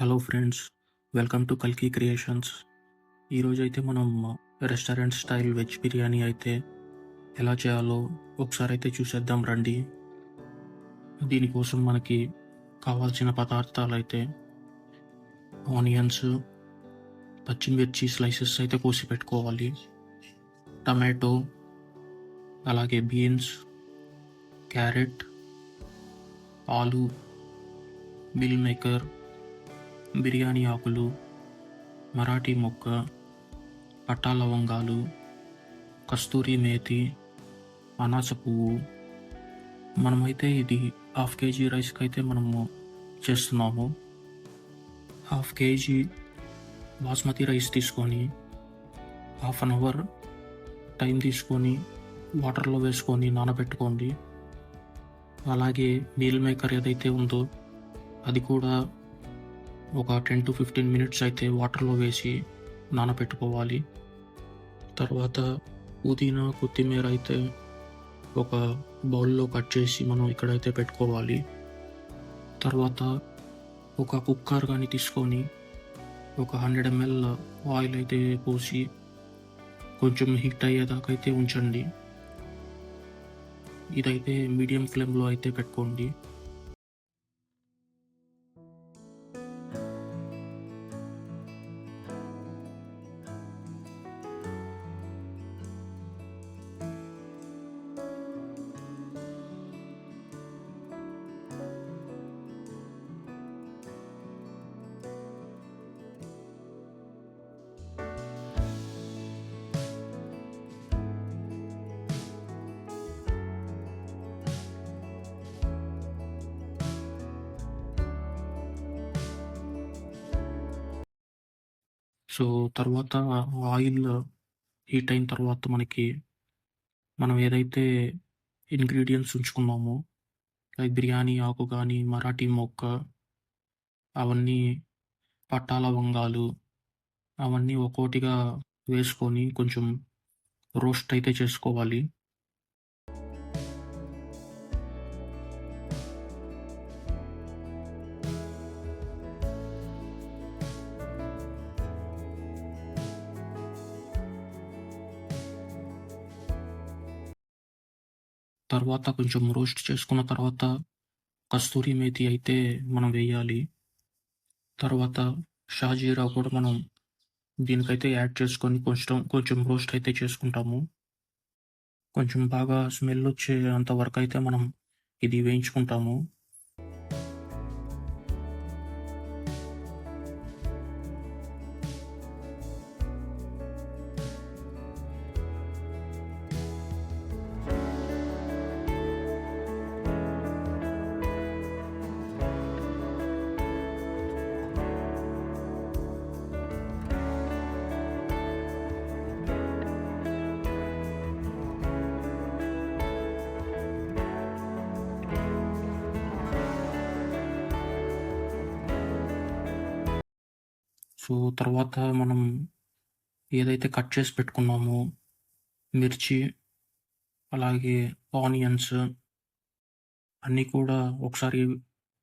Hello friends welcome to కల్కి creations ఈరోజు అయితే మనం రెస్టారెంట్ స్టైల్ వెజ్ బిర్యానీ అయితే ఎలా చేయాలో ఒకసారి అయితే చూసేద్దాం రండి. దీనికోసం మనకి కావాల్సిన పదార్థాలు అయితే ఆనియన్స్ పచ్చిమిర్చి స్లైసెస్ అయితే కోసి పెట్టుకోవాలి. టమాటో అలాగే బీన్స్ క్యారెట్ ఆలు మిల్ మేకర్ బిర్యానీ ఆకులు మరాఠీ మొక్క పట్టా లవంగాలు కస్తూరి మేతి అనాస పువ్వు. మనమైతే ఇది హాఫ్ కేజీ రైస్కి అయితే మనము చేస్తున్నాము. హాఫ్ కేజీ బాస్మతి రైస్ తీసుకొని హాఫ్ అన్ అవర్ టైం తీసుకొని వాటర్లో వేసుకొని నానబెట్టుకోండి. అలాగే మీల్ మేకర్ ఏదైతే ఉందో అది కూడా ఒక టెన్ టు ఫిఫ్టీన్ మినిట్స్ అయితే వాటర్లో వేసి నానబెట్టుకోవాలి తర్వాత పుదీనా కొత్తిమీర అయితే ఒక బౌల్లో కట్ చేసి మనం ఇక్కడైతే పెట్టుకోవాలి. తర్వాత ఒక కుక్కర్ కానీ తీసుకొని ఒక హండ్రెడ్ ఎంఎల్ ఆయిల్ అయితే పోసి కొంచెం హీట్ అయ్యేదాకా అయితే ఉంచండి. ఇదైతే మీడియం ఫ్లేమ్లో అయితే పెట్టుకోండి. సో తర్వాత ఆయిల్ హీట్ అయిన తర్వాత మనకి మనం ఏదైతే ఇంగ్రీడియంట్స్ ఉంచుకున్నామో లైక్ బిర్యానీ ఆకు కానీ మరాఠీ మొక్క అవన్నీ పట్టాల వంగాలు అవన్నీ ఒక్కోటిగా వేసుకొని కొంచెం రోస్ట్ అయితే చేసుకోవాలి. తర్వాత కొంచెం రోస్ట్ చేసుకున్న తర్వాత కస్తూరి మేతి అయితే మనం వేయాలి. తర్వాత షాజీరా కూడా మనం దీనికైతే యాడ్ చేసుకొని కొంచెం కొంచెం రోస్ట్ అయితే చేసుకుంటాము. కొంచెం బాగా స్మెల్ వచ్చే అంత వరకు అయితే మనం ఇది వేయించుకుంటాము. సో తర్వాత మనం ఏదైతే కట్ చేసి పెట్టుకున్నామో మిర్చి అలాగే ఆనియన్స్ అన్నీ కూడా ఒకసారి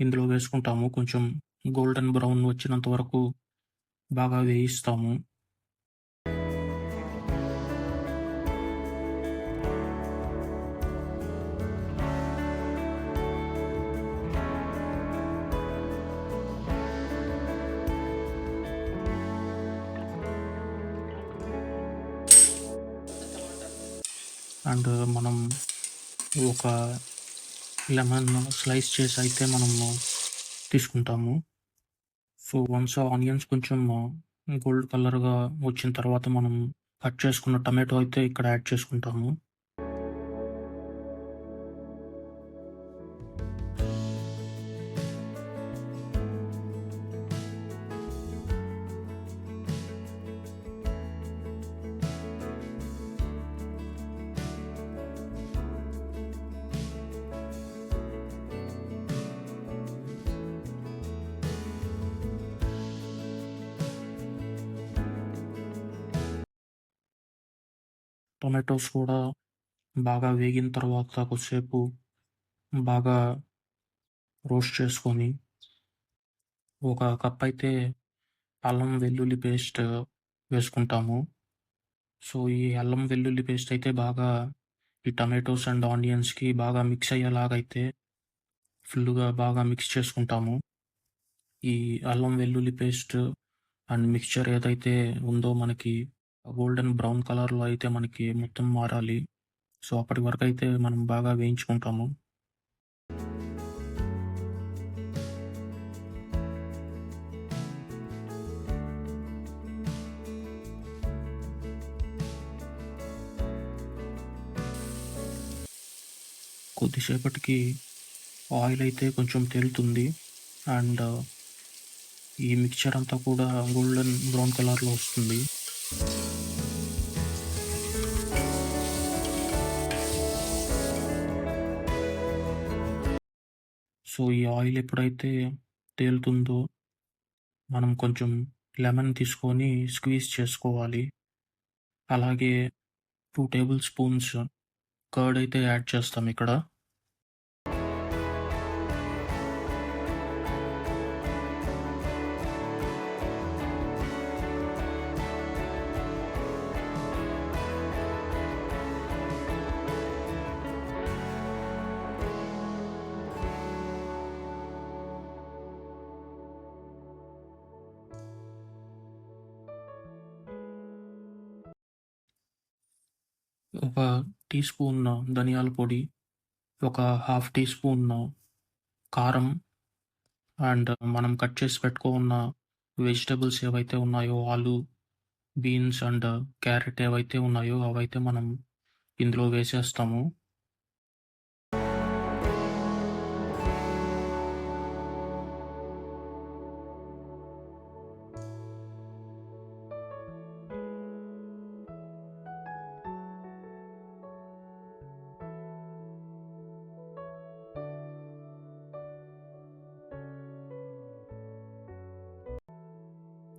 ఇందులో వేసుకుంటాము. కొంచెం గోల్డెన్ బ్రౌన్ వచ్చినంత వరకు బాగా వేయిస్తాము. అండ్ మనం ఒక లెమన్ స్లైస్ చేసి అయితే మనము తీసుకుంటాము. సో వన్స్ ఆనియన్స్ కొంచెం గోల్డ్ కలర్గా వచ్చిన తర్వాత మనం కట్ చేసుకున్న టమాటో అయితే ఇక్కడ యాడ్ చేసుకుంటాము. టొమాటోస్ కూడా బాగా వేగిన తర్వాత కొద్దిసేపు బాగా రోస్ట్ చేసుకొని ఒక కప్ అయితే అల్లం వెల్లుల్లి పేస్ట్ వేసుకుంటాము. సో, ఈ అల్లం వెల్లుల్లి పేస్ట్ అయితే బాగా ఈ టమాటోస్ అండ్ ఆనియన్స్‌కి బాగా మిక్స్ అయ్యేలాగైతే ఫుల్లుగా బాగా మిక్స్ చేసుకుంటాము. ఈ అల్లం వెల్లుల్లి పేస్ట్ అండ్ మిక్చర్ ఏదైతే ఉందో మనకి గోల్డెన్ బ్రౌన్ కలర్‌లో అయితే మనకి మొత్తం మారాలి. సో, అప్పటి వరకు అయితే మనం బాగా వేయించుకుంటాము. కొద్దిసేపటికి ఆయిల్ అయితే కొంచెం తేలుతుంది. అండ్ ఈ మిక్చర్ అంతా కూడా గోల్డెన్ బ్రౌన్ కలర్‌లో వస్తుంది. సో, ఈ ఆయిల్ ఎప్పుడైతే తేలుతుందో మనం కొంచెం లెమన్ తీసుకొని స్క్వీజ్ చేసుకోవాలి. అలాగే టూ టేబుల్ స్పూన్స్ కర్డ్ అయితే యాడ్ చేస్తాం ఇక్కడ. ఒక టీ స్పూన్ ధనియాల పొడి, ఒక హాఫ్ టీ స్పూన్ కారం అండ్ మనం కట్ చేసి పెట్టుకున్న వెజిటబుల్స్ ఏవైతే ఉన్నాయో ఆలు, బీన్స్ అండ్ క్యారెట్ ఏవైతే ఉన్నాయో అవైతే మనం ఇందులో వేసేస్తాము.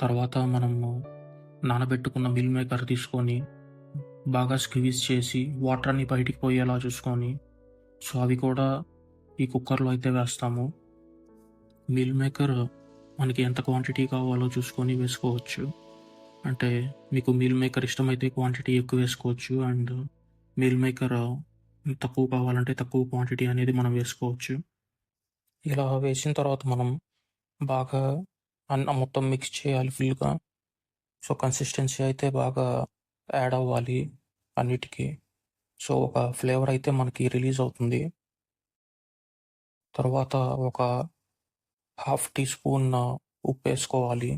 తర్వాత మనము నానబెట్టుకున్న మిల్ మేకర్ తీసుకొని బాగా స్క్వీజ్ చేసి వాటర్ అన్ని బయటికి పోయేలా చూసుకొని సో, అవి కూడా ఈ కుక్కర్‌లో అయితే వేస్తాము. మిల్ మేకర్ మనకి ఎంత క్వాంటిటీ కావాలో చూసుకొని వేసుకోవచ్చు. అంటే మీకు మీల్ మేకర్ ఇష్టమైతే క్వాంటిటీ ఎక్కువ వేసుకోవచ్చు. అండ్ మీల్ మేకర్ తక్కువ కావాలంటే తక్కువ క్వాంటిటీ అనేది మనం వేసుకోవచ్చు. ఇలా వేసిన తర్వాత మనం బాగా అన్నం మొత్తం మిక్స్ చేయాలి ఫుల్‌గా. సో, కన్సిస్టెన్సీ అయితే బాగా యాడ్ అవ్వాలి అన్నిటికి. సో, ఒక ఫ్లేవర్ అయితే మనకి రిలీజ్ అవుతుంది. తర్వాత ఒక హాఫ్ టీ స్పూన్ ఉప్పు వేసుకోవాలి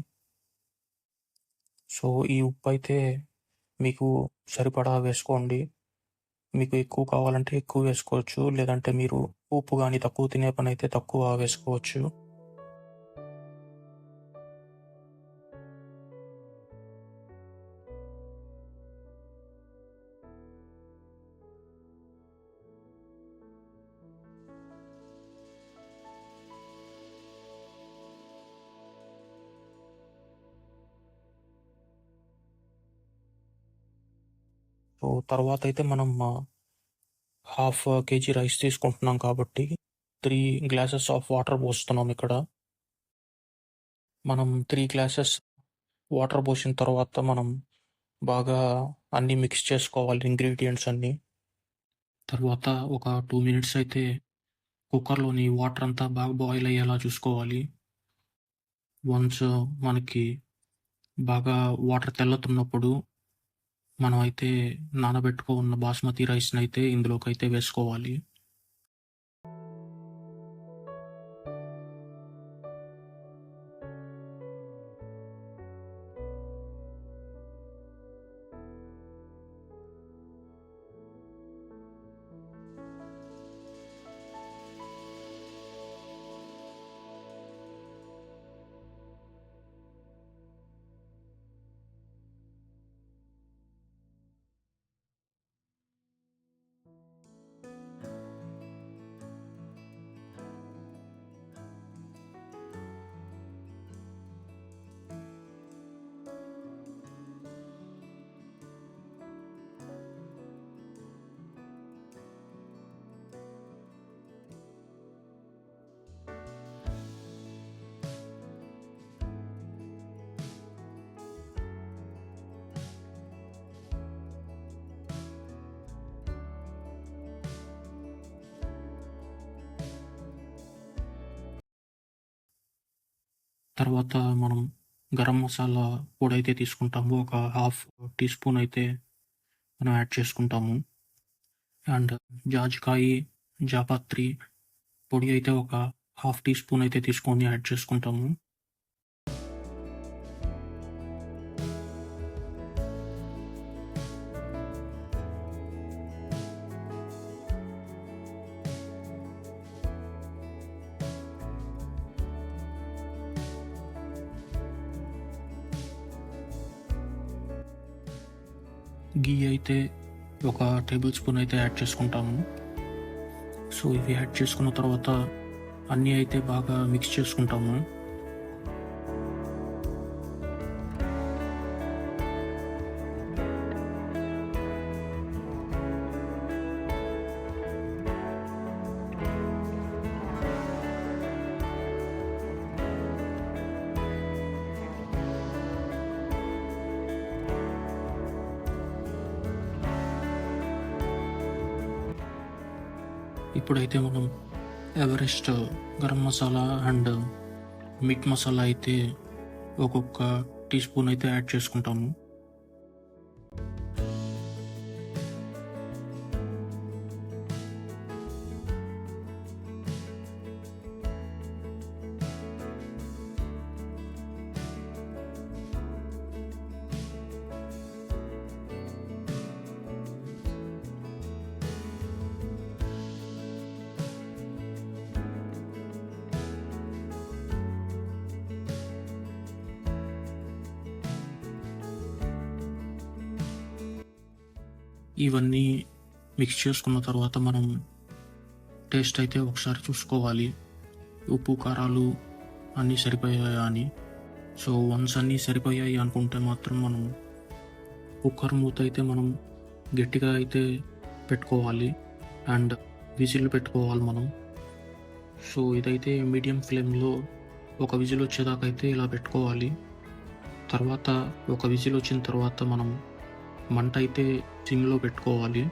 సో, ఈ ఉప్పు అయితే మీకు సరిపడా వేసుకోండి. మీకు ఎక్కువ కావాలంటే ఎక్కువ వేసుకోవచ్చు. లేదంటే మీరు ఉప్పు కానీ తక్కువ తినే పని అయితే తక్కువ వేసుకోవచ్చు. సో, తర్వాత అయితే మనం హాఫ్ కేజీ రైస్ తీసుకుంటున్నాం కాబట్టి త్రీ గ్లాసెస్ ఆఫ్ వాటర్ పోస్తున్నాం ఇక్కడ. మనం త్రీ గ్లాసెస్ వాటర్ పోసిన తర్వాత మనం బాగా అన్నీ మిక్స్ చేసుకోవాలి ఇంగ్రీడియంట్స్ అన్నీ. తర్వాత ఒక టూ మినిట్స్ అయితే కుక్కర్‌లోని వాటర్ అంతా బాగా బాయిల్ అయ్యేలా చూసుకోవాలి. వన్స్ మనకి బాగా వాటర్ తెల్లుతున్నప్పుడు మనం అయితే నానబెట్టుకున్న బాస్మతి రైస్‌నైతే ఇందులోకైతే వేసుకోవాలి. తర్వాత మనం గరం మసాలా పొడి అయితే తీసుకుంటాము ఒక హాఫ్ టీ స్పూన్ అయితే మనం యాడ్ చేసుకుంటాము. అండ్ జాజికాయి జాపత్రి పొడి అయితే ఒక హాఫ్ టీ స్పూన్ అయితే తీసుకొని యాడ్ చేసుకుంటాము. గీ అయితే ఒక టేబుల్ స్పూన్ అయితే యాడ్ చేసుకుంటాము. సో ఇవి యాడ్ చేసుకున్న తర్వాత అన్నీ అయితే బాగా మిక్స్ చేసుకుంటాము. ఇప్పుడైతే మనం Everest garam masala and meat masala అయితే ఒక్కొక్క టీ స్పూన్ అయితే యాడ్ చేసుకుంటాము. ఇవన్నీ మిక్స్ చేసుకున్న తర్వాత మనం టేస్ట్ అయితే ఒకసారి చూసుకోవాలి. ఉప్పు కారాలు అన్నీ సరిపోయాయా అని. సో వన్స్ అన్నీ సరిపోయాయి అనుకుంటే మాత్రం మనం కుక్కర్ మూత అయితే మనం గట్టిగా అయితే పెట్టుకోవాలి. అండ్ విజిల్ పెట్టుకోవాలి మనం. సో ఇదైతే మీడియం ఫ్లేమ్లో ఒక విజిల్ వచ్చేదాకైతే అయితే ఇలా పెట్టుకోవాలి. తర్వాత ఒక విజిల్ వచ్చిన తర్వాత మనం మంట అయితే సిమ్లో పెట్టుకోవాలి.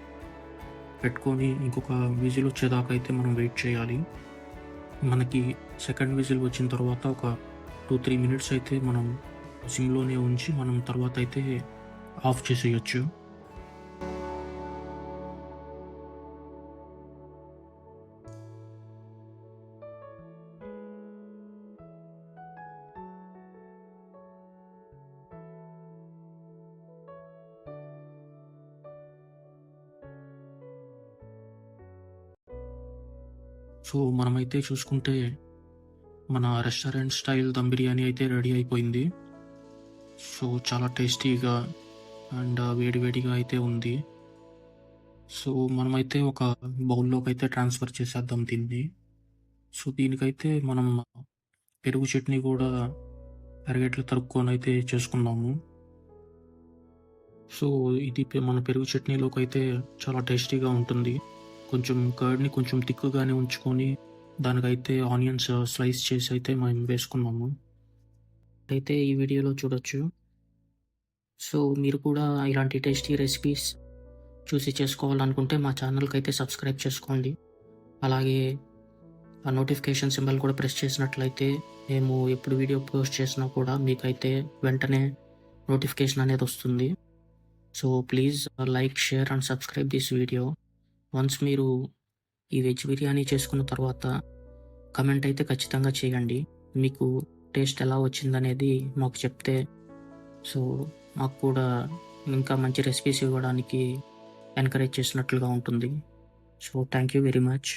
పెట్టుకొని ఇంకొక విజిల్ వచ్చేదాకా అయితే మనం వెయిట్ చేయాలి. మనకి సెకండ్ విజిల్ వచ్చిన తర్వాత ఒక టూ త్రీ మినిట్స్ అయితే మనం సిమ్లోనే ఉంచి మనం తర్వాత అయితే ఆఫ్ చేసేయచ్చు. సో మనమైతే చూసుకుంటే మన రెస్టారెంట్ స్టైల్ దమ్ బిర్యానీ అయితే రెడీ అయిపోయింది. సో చాలా టేస్టీగా అండ్ వేడివేడిగా అయితే ఉంది. సో మనమైతే ఒక బౌల్లోకి అయితే ట్రాన్స్ఫర్ చేసేద్దాం దీన్ని. సో దీనికైతే మనం పెరుగు చట్నీ కూడా పెరగేట్లు తరుక్కొని అయితే చేసుకున్నాము. సో ఇది పె- మన పెరుగు చట్నీలోకి అయితే చాలా టేస్టీగా ఉంటుంది. కొంచెం కర్డ్ని కొంచెం తిక్కుగానే ఉంచుకొని దానికైతే ఆనియన్స్ స్లైస్ చేసి అయితే మేము వేసుకున్నాము. అయితే ఈ వీడియోలో చూడొచ్చు. సో మీరు కూడా ఇలాంటి టేస్టీ రెసిపీస్ చూసి చేసుకోవాలనుకుంటే మా ఛానల్కి అయితే సబ్స్క్రైబ్ చేసుకోండి. అలాగే ఆ నోటిఫికేషన్ సింబల్ కూడా ప్రెస్ చేసినట్లయితే మేము ఎప్పుడు వీడియో పోస్ట్ చేసినా కూడా మీకైతే వెంటనే నోటిఫికేషన్ అనేది వస్తుంది. So please like share and subscribe this video. Once మీరు ఈ వెజ్ బిర్యానీ చేసుకున్న తర్వాత కమెంట్ అయితే ఖచ్చితంగా చేయండి. మీకు టేస్ట్ ఎలా వచ్చిందనేది మాకు చెప్తే సో మాకు కూడా ఇంకా మంచి రెసిపీస్ ఇవ్వడానికి ఎంకరేజ్ చేసినట్లుగా ఉంటుంది. So thank you very much